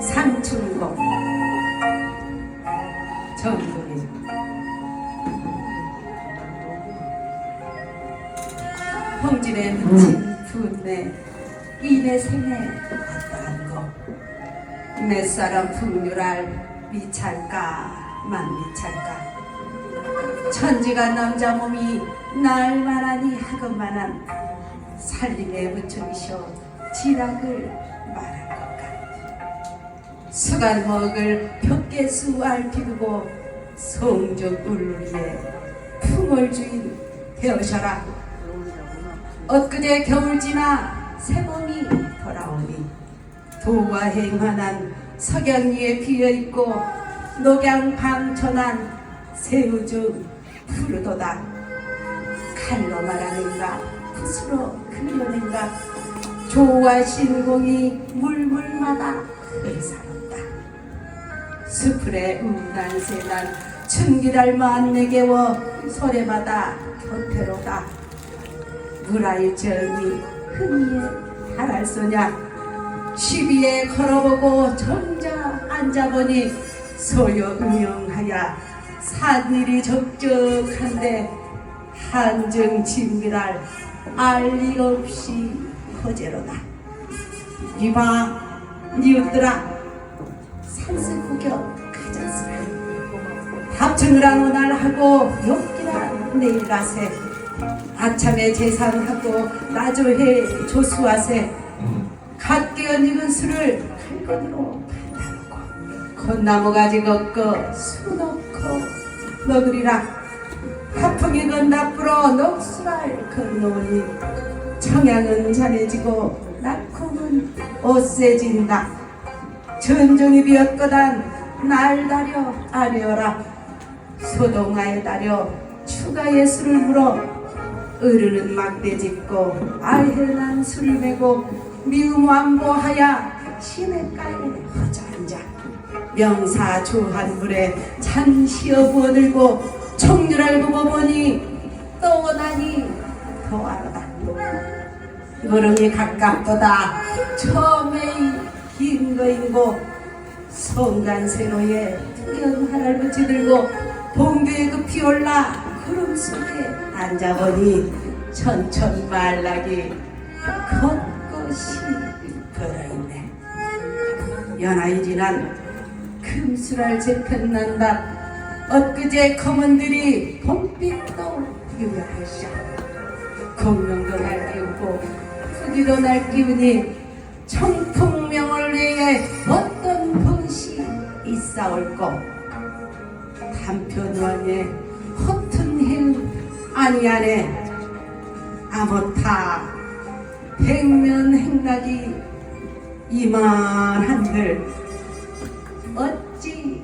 상충곡 전곡이죠. 홍진의 묻힌 분내 이내 생에 어떠한 거내 사람 풍류랄 미찰까 만 미찰까. 천지가 남자 몸이 날만하니 하건만한 살림에 부처이셔 지락을 말한 것 같아 수간 먹을 벽계수 알피두고 성적 울루리에 풍월 주인 되어셔라. 엊그제 겨울 지나 새봄이 돌아오니 도와 행환한 석양 위에 비어있고 녹양 방천한 새우중 푸르도다. 칼로 말하는가 붓으로 그려낸가 조와 신공이 물물마다 의사롭다. 수풀에 음란세난 춘기랄만 내게워 소래마다 곁태로다. 무라의 정이 흥미에 달할소냐? 시비에 걸어보고 정자 앉아보니 소요응용하야 산일이 적적한데 한정 진미랄 알리 없이 거제로다. 이봐 니웃들아 산수 구경 가졌으라. 합청이라 오날 하고 욕기라 내일 가세. 아참에 제산하고 나조해 조수하세. 갓 깨어 익은 술을 칼건으로 받아놓고 콧나무 가지 걷고 수 넣고 먹으리라 하풍이 건나쁘러 녹수랄 건너오니 청양은 잔해지고 낙콩은 옷세진다. 전종이 비었거단 날 다려 아뢰어라. 소동아에 다려 추가의 술을 물어 으르는 막대 짚고 알헬난 술을 메고 미움 완보하야 시냇가에 허전자 명사 조한 물에 잔 시어 부어 들고 청률알 보고 보니 떠나니 더하다. 무릉이 가깝도다. 처음에 긴 거인고 성간세로에 특이한 할아버지 들고 동교에 급히 올라 구름 속에 앉아보니 천천말락이 겉것이 걸어있네. 연하이 지난 금수랄 재편난다 엊그제 검은들이 봄빛도 유명하시오 공명도 날띄우고 푸기도 날띄우니 청풍명을 위해 어떤 것이 있사올꼬 단편원에 허튼 행 아니하네 아무타 백면 행락이 이만한들 어찌